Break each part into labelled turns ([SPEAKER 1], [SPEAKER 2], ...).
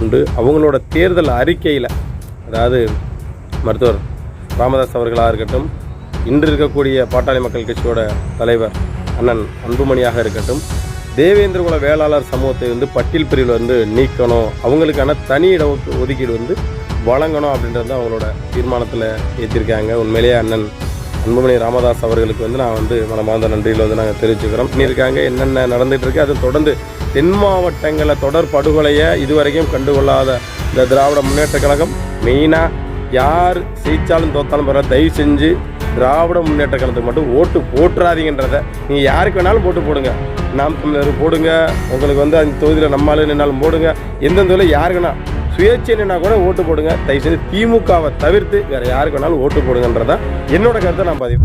[SPEAKER 1] உண்டு. அவங்களோட தேர்தல் அறிக்கையில் அதாவது மருத்துவர் ராமதாஸ் அவர்களாக இருக்கட்டும் இன்று இருக்கக்கூடிய பாட்டாளி மக்கள் கட்சியோட தலைவர் அண்ணன் அன்புமணியாக இருக்கட்டும் தேவேந்திரகுல வேளாளர் சமூகத்தை வந்து பட்டியல் பிரிவில் வந்து நீக்கணும் அவங்களுக்கான தனி இட ஒதுக்கீடு வந்து வழங்கணும் அப்படின்றது தான் அவங்களோட தீர்மானத்தில் ஏற்றிருக்காங்க உண்மையிலேயே அண்ணன் அன்புமணி ராமதாஸ் அவர்களுக்கு வந்து நான் வந்து மனமார்ந்த நன்றியில் வந்து நாங்கள் தெரிவிச்சுக்கிறோம். பண்ணியிருக்காங்க என்னென்ன நடந்துகிட்டு இருக்கு அது தொடர்ந்து தென் மாவட்டங்களில் தொடர் படுகொலையை இதுவரைக்கும் கண்டுகொள்ளாத இந்த திராவிட முன்னேற்ற கழகம் மெயினாக யார் ஜெயிச்சாலும் தோத்தாலும் பரவாயில்ல தயவு செஞ்சு திராவிட முன்னேற்ற கழகத்துக்கு மட்டும் ஓட்டு போட்டுறாதீங்கன்றத நீங்கள் யாருக்கு வேணாலும் போட்டு போடுங்க. நாம் தமிழர் போடுங்க உங்களுக்கு வந்து அந்த தொகுதியில் நம்மளால நின்னாலும் போடுங்க எந்தெந்த தொழில் யாருக்குன்னா சுயேட்சை நின்னா கூட ஓட்டு போடுங்க தயவு செய்து திமுகவை தவிர்த்து வேறு யாருக்கு வேணாலும் ஓட்டு போடுங்கன்றதான் என்னோட கருத்தை நான் பதிவு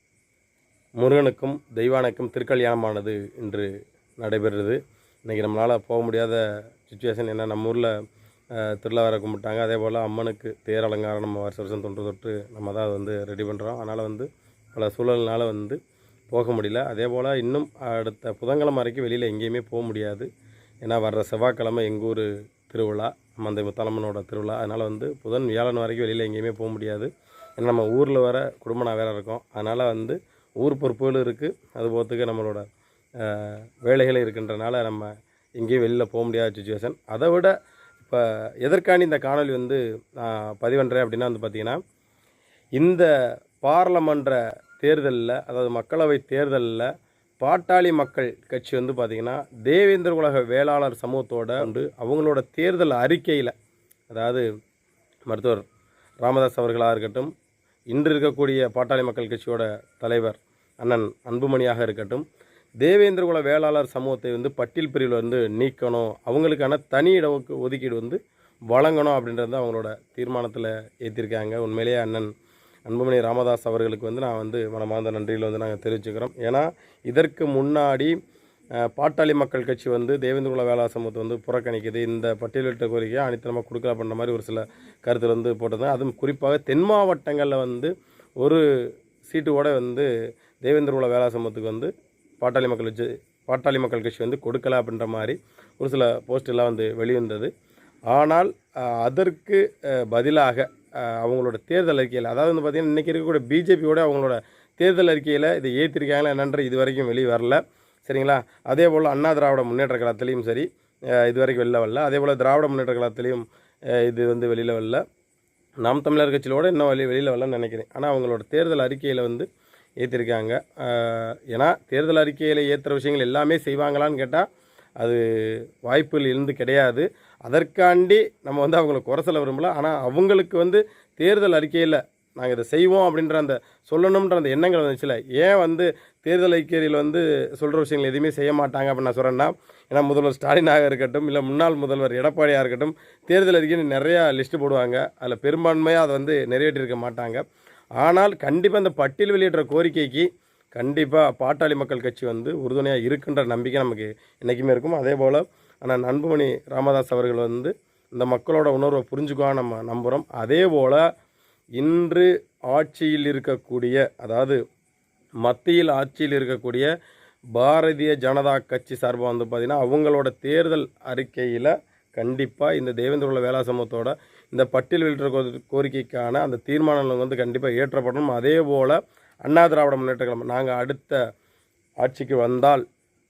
[SPEAKER 1] முருகனுக்கும் தெய்வானுக்கும் திருக்கல்யாணமானது இன்று நடைபெறுது. இன்றைக்கி நம்மளால் போக முடியாத சுச்சுவேஷன் என்ன? நம்ம ஊரில் திருவிழா வர கும்பிட்டாங்க. அதே போல் அம்மனுக்கு தேர் அலங்காரம் நம்ம வருஷ வருஷம் தொன்று தொட்டு நம்ம தான் அதை வந்து ரெடி பண்ணுறோம் அதனால் வந்து பல சூழல்னால் வந்து போக முடியல. அதே போல் இன்னும் அடுத்த புதன்கிழமை வரைக்கும் வெளியில் எங்கேயுமே போக முடியாது. ஏன்னா வர்ற செவ்வாய்க்கிழமை எங்கள் ஊர் திருவிழா மந்தை முத்தாலம்மனோட திருவிழா. அதனால் வந்து புதன் வியாழன் வரைக்கும் வெளியில் எங்கேயுமே போக முடியாது. ஏன்னா நம்ம ஊரில் வர குடும்பம் நான் வேறு இருக்கோம். அதனால் வந்து ஊர் பொறுப்புகளும் இருக்குது அது போகிறதுக்கு நம்மளோட வேலைகளும் இருக்கின்றனால நம்ம எங்கேயும் வெளியில் போக முடியாத சுச்சுவேஷன் அதை விட இப்போ எதற்காண்டி இந்த காணொளி வந்து நான் பதிவன்றேன் அப்படின்னா வந்து பார்த்திங்கன்னா இந்த பாராளுமன்ற தேர்தலில் அதாவது மக்களவை தேர்தலில் பாட்டாளி மக்கள் கட்சி வந்து பார்த்திங்கன்னா தேவேந்திர உலக வேளாளர் சமூகத்தோட வந்து அவங்களோட தேர்தல் அறிக்கையில் அதாவது மருத்துவர் ராமதாஸ் அவர்களாக இருக்கட்டும் இன்று இருக்கக்கூடிய பாட்டாளி மக்கள் கட்சியோட தலைவர் அண்ணன் அன்புமணியாக இருக்கட்டும் தேவேந்திரகுல வேளாளர் சமூகத்தை வந்து பட்டியல் பிரிவில் வந்து நீக்கணும் அவங்களுக்கான தனி இட ஒதுக்கீடு வந்து வழங்கணும் அப்படின்றது தான் அவங்களோட தீர்மானத்தில் ஏற்றிருக்காங்க உண்மையிலேயே அண்ணன் அன்புமணி ராமதாஸ் அவர்களுக்கு வந்து நான் வந்து மனமார்ந்த நன்றியில் வந்து நாங்கள் தெரிவிச்சுக்கிறோம். ஏன்னா இதற்கு முன்னாடி பாட்டாளி மக்கள் கட்சி வந்து தேவேந்திரகுல குல சமூகத்தை வந்து புறக்கணிக்குது. இந்த பட்டியலிட்ட கோரிக்கையை அனைத்தனமாக கொடுக்கல பண்ணுற மாதிரி ஒரு சில கருத்தில் வந்து போட்டிருந்தாங்க அதுவும் குறிப்பாக தென் மாவட்டங்களில் வந்து ஒரு சீட்டு வந்து தேவேந்திரகுல குல சமூகத்துக்கு வந்து பாட்டாளி மக்கள் கட்சி பாட்டாளி மக்கள் கட்சி வந்து கொடுக்கல அப்படின்ற மாதிரி ஒரு சில போஸ்டெல்லாம் வந்து வெளிவந்தது. ஆனால் அதற்கு பதிலாக அவங்களோட தேர்தல் அறிக்கையில் அதாவது வந்து பார்த்திங்கன்னா இன்றைக்கி இருக்கக்கூடிய பிஜேபியோட அவங்களோட தேர்தல் அறிக்கையில் இதை ஏற்றிருக்காங்களா என்னன்ற இது வரைக்கும் வெளியே வரல சரிங்களா? அதே போல் அண்ணா திராவிட முன்னேற்ற கழகத்துலேயும் சரி இது வரைக்கும் வெளில வரல. அதே போல் திராவிட முன்னேற்ற கழகத்துலேயும் இது வந்து வெளியில் வரல. நாம் தமிழர் கட்சியிலோட இன்னும் வெளி வெளியில் வரலன்னு நினைக்கிறேன். ஆனால் அவங்களோட தேர்தல் அறிக்கையில் வந்து ஏற்றிருக்காங்க ஏன்னா தேர்தல் அறிக்கையில் ஏற்றுற விஷயங்கள் எல்லாமே செய்வாங்களான்னு கேட்டால் அது வாய்ப்புகள் இருந்து கிடையாது. அதற்காண்டி நம்ம வந்து அவங்கள குறை சொல்ல விரும்பல. ஆனால் அவங்களுக்கு வந்து தேர்தல் அறிக்கையில் நாங்கள் இதை செய்வோம் அப்படின்ற அந்த சொல்லணுன்ற அந்த எண்ணங்கள் வந்துச்சுல. ஏன் வந்து தேர்தல் அறிக்கையில் வந்து சொல்கிற விஷயங்கள் எதுவுமே செய்ய மாட்டாங்க அப்படின்னு நான் சொல்கிறேன்னா ஏன்னா முதல்வர் ஸ்டாலினாக இருக்கட்டும் இல்லை முன்னாள் முதல்வர் எடப்பாடியாக இருக்கட்டும் தேர்தல் அறிக்கைன்னு நிறையா லிஸ்ட்டு போடுவாங்க. அதில் பெரும்பான்மையாக அதை வந்து நிறைவேற்றிருக்க மாட்டாங்க. ஆனால் கண்டிப்பாக அந்த பட்டியல் வெளியிடுற கோரிக்கைக்கு கண்டிப்பாக பாட்டாளி மக்கள் கட்சி வந்து உறுதுணையாக இருக்குன்ற நம்பிக்கை நமக்கு என்றைக்குமே இருக்கும். அதே போல் ஆனால் அன்புமணி ராமதாஸ் அவர்கள் வந்து இந்த மக்களோட உணர்வை புரிஞ்சுக்குவான்னு நம்ம நம்புகிறோம் அதே போல் இன்று ஆட்சியில் இருக்கக்கூடிய அதாவது மத்தியில் ஆட்சியில் இருக்கக்கூடிய பாரதிய ஜனதா கட்சி சார்பாக வந்து பார்த்திங்கன்னா அவங்களோட தேர்தல் அறிக்கையில் கண்டிப்பாக இந்த தேவேந்திரகுல வேளா சமூகத்தோட இந்த பட்டியல் வெளியிட்ட கோரிக்கைக்கான அந்த தீர்மானங்கள் வந்து கண்டிப்பாக ஏற்றப்படணும். அதே போல் அண்ணா திராவிட முன்னேற்ற கழகம் நாங்கள் அடுத்த ஆட்சிக்கு வந்தால்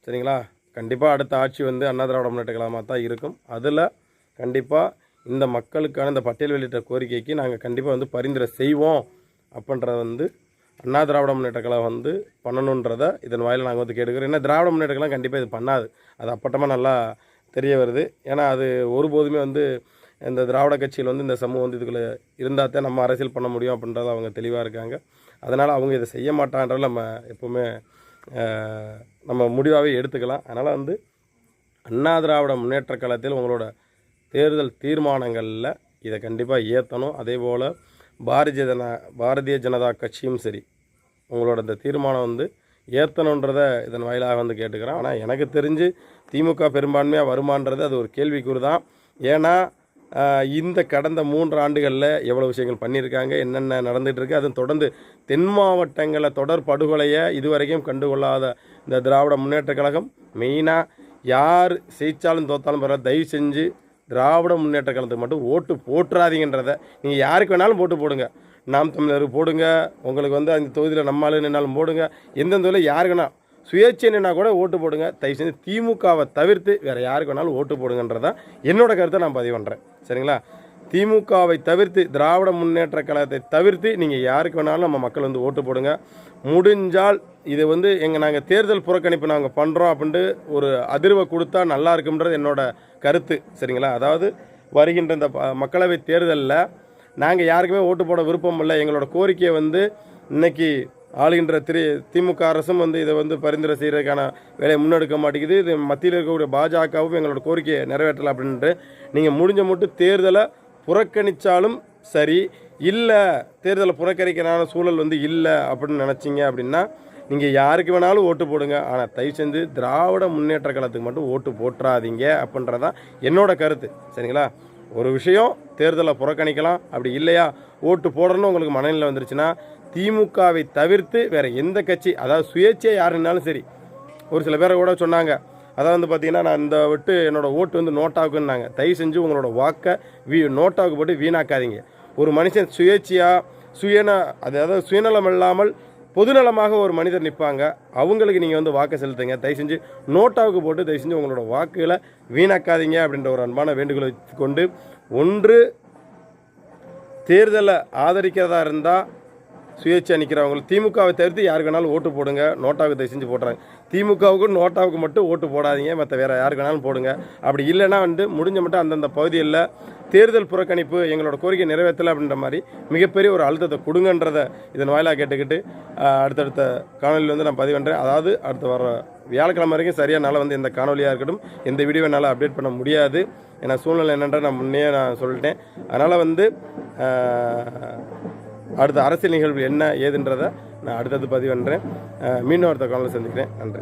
[SPEAKER 1] சரிங்களா? கண்டிப்பாக அடுத்த ஆட்சி வந்து அண்ணா திராவிட முன்னேற்ற கழகமாக தான் இருக்கும். அதில் கண்டிப்பாக இந்த மக்களுக்கான இந்த பட்டியல் வெளியிட்ட கோரிக்கைக்கு நாங்கள் கண்டிப்பாக வந்து பரிந்துரை செய்வோம். அப்படின்றத வந்து அண்ணா திராவிட முன்னேற்ற கழகம் வந்து பண்ணணுன்றதை இதன் வாயில் நாங்கள் வந்து கேட்டுக்கிறோம். ஏன்னா திராவிட முன்னேற்ற கழகம் கண்டிப்பாக இது பண்ணாது. அது அப்பட்டமாக நல்லா தெரிய வருது. ஏன்னா அது ஒருபோதுமே வந்து இந்த திராவிட கட்சியில் வந்து இந்த சமூகம் வந்து இதுக்குள்ளே இருந்தால் தான் நம்ம அரசியல் பண்ண முடியும் அப்படின்றத அவங்க தெளிவாக இருக்காங்க. அதனால் அவங்க இதை செய்ய மாட்டான்றத நம்ம எப்போவுமே நம்ம முடிவாகவே எடுத்துக்கலாம். அதனால் வந்து அண்ணா திராவிட முன்னேற்ற கழகத்தில் உங்களோட தேர்தல் தீர்மானங்களில் இதை கண்டிப்பாக ஏற்றணும் அதே போல் பாரதிய ஜன பாரதிய ஜனதா கட்சியும் சரி உங்களோட இந்த தீர்மானம் வந்து ஏற்றணுன்றதை இதன் வாயிலாக வந்து கேட்டுக்கிறேன். ஆனால் எனக்கு தெரிஞ்சு திமுக பெரும்பான்மையாக வருமானது அது ஒரு கேள்விக்குறி தான் ஏன்னா இந்த கடந்த மூன்று ஆண்டுகளில் எவ்வளோ விஷயங்கள் பண்ணியிருக்காங்க என்னென்ன நடந்துகிட்ருக்கு அதுவும் தொடர்ந்து தென் மாவட்டங்களை தொடர் படுகொலையை இதுவரைக்கும் கண்டுகொள்ளாத இந்த திராவிட முன்னேற்ற கழகம் மெயினாக யார் செய்தாலும் தோத்தாலும் பரவாயில்ல தயவு செஞ்சு திராவிட முன்னேற்ற கழகத்துக்கு மட்டும் ஓட்டு போட்டுறாதீங்கன்றதை நீங்கள் யாருக்கு வேணாலும் போட்டு போடுங்க. நாம் தமிழர் போடுங்க. உங்களுக்கு வந்து அந்த தொகுதியில் நம்மளால நின்னாலும் போடுங்க. எந்தெந்த தொகுதியில் யாருக்குன்னா சுயேட்சைன்னா கூட ஓட்டு போடுங்க. தயவு செஞ்சு திமுகவை தவிர்த்து வேறு யாருக்கு வேணாலும் ஓட்டு போடுங்கன்றதான் என்னோட கருத்தை நான் பதிவு பண்ணுறேன் சரிங்களா? திமுகவை தவிர்த்து திராவிட முன்னேற்ற கழகத்தை தவிர்த்து நீங்கள் யாருக்கு வேணாலும் நம்ம மக்கள் வந்து ஓட்டு போடுங்க. முடிஞ்சால் இது வந்து எங்கள் நாங்கள் தேர்தல் புறக்கணிப்பு நாங்கள் பண்ணுறோம் அப்படின்ட்டு ஒரு அதிர்வை கொடுத்தா நல்லா இருக்கும்ன்றது என்னோட கருத்து. சரிங்களா? அதாவது வருகின்ற இந்த மக்களவை தேர்தலில் நாங்கள் யாருக்குமே ஓட்டு போட விருப்பம் இல்லை. எங்களோட கோரிக்கையை வந்து இன்னைக்கு ஆளுகின்ற திரு திமுக அரசும் வந்து இதை வந்து பரிந்துரை செய்கிறதுக்கான வேலையை முன்னெடுக்க மாட்டேங்குது. இது மத்தியில் இருக்கக்கூடிய பாஜகவும் எங்களோட கோரிக்கையை நிறைவேற்றலை அப்படின்ட்டு நீங்கள் முடிஞ்ச மட்டும் தேர்தலை புறக்கணித்தாலும் சரி இல்லை தேர்தலை புறக்கணிக்கிறான சூழல் வந்து இல்லை அப்படின்னு நினச்சிங்க அப்படின்னா நீங்கள் யாருக்கு வேணாலும் ஓட்டு போடுங்க. ஆனால் தயவு செஞ்சு திராவிட முன்னேற்ற கழகத்துக்கு மட்டும் ஓட்டு போட்டுறாதீங்க அப்படின்றதான் என்னோட கருத்து. சரிங்களா? ஒரு விஷயம் தேர்தலை புறக்கணிக்கலாம். அப்படி இல்லையா? ஓட்டு போடணும்னு உங்களுக்கு மனநிலை வந்துருச்சுன்னா திமுகவை தவிர்த்து வேறு எந்த கட்சி அதாவது சுயேட்சையாக யாருன்னாலும் சரி ஒரு சில பேரை கூட சொன்னாங்க அதான் வந்து பார்த்தீங்கன்னா நான் இந்த விட்டு என்னோடய ஓட்டு வந்து நோட்டாவுக்குன்னாங்க. தயவு செஞ்சு உங்களோட வாக்கை வீ நோட்டாவுக்கு போட்டு வீணாக்காதீங்க. ஒரு மனுஷன் சுயேட்சையாக சுயன அதாவது சுயநலம் இல்லாமல் பொதுநலமாக ஒரு மனிதர் நிற்பாங்க அவங்களுக்கு நீங்கள் வந்து வாக்கை செலுத்துங்க. தயவு செஞ்சு நோட்டாவுக்கு போட்டு தயவு செஞ்சு உங்களோட வாக்குகளை வீணாக்காதீங்க அப்படின்ற ஒரு அன்பான வேண்டுகோளை கொண்டு ஒன்று தேர்தலை ஆதரிக்கிறதா இருந்தால் சுயேட்சை நிற்கிறவங்களும் திமுகவை தவிர்த்து யாருக்கு வேணாலும் ஓட்டு போடுங்க. நோட்டாவுக்கு தயவு செஞ்சு போடுறாங்க திமுகவுக்கு நோட்டாவுக்கு மட்டும் ஓட்டு போடாதீங்க. மற்ற வேறு யாருக்கு வேணாலும் போடுங்க. அப்படி இல்லைன்னா வந்து முடிஞ்ச மட்டும் அந்தந்த பகுதிகளில் தேர்தல் புறக்கணிப்பு எங்களோட கோரிக்கை நிறைவேற்றலை அப்படின்ற மாதிரி மிகப்பெரிய ஒரு அழுத்தத்தை கொடுங்கன்றதை இதன் வாயிலாக கேட்டுக்கிட்டு அடுத்தடுத்த காணொலியில் வந்து நான் பதிவு பண்ணுறேன் அதாவது அடுத்த வர வியாழக்கிழமை வரைக்கும் சரியாக என்னால் வந்து எந்த காணொலியாக இருக்கட்டும் எந்த வீடியோ என்னால் அப்டேட் பண்ண முடியாது. ஏன்னா சூழ்நிலை என்னன்ற நான் முன்னே நான் சொல்லிட்டேன். அதனால் வந்து அடுத்த அரசியல் நிகழ்வு என்ன ஏதுன்றதை நான் அடுத்தது பதிவு பண்ணுறேன் மீண்டும் அடுத்த காலையில் சந்திக்கிறேன். நன்றி.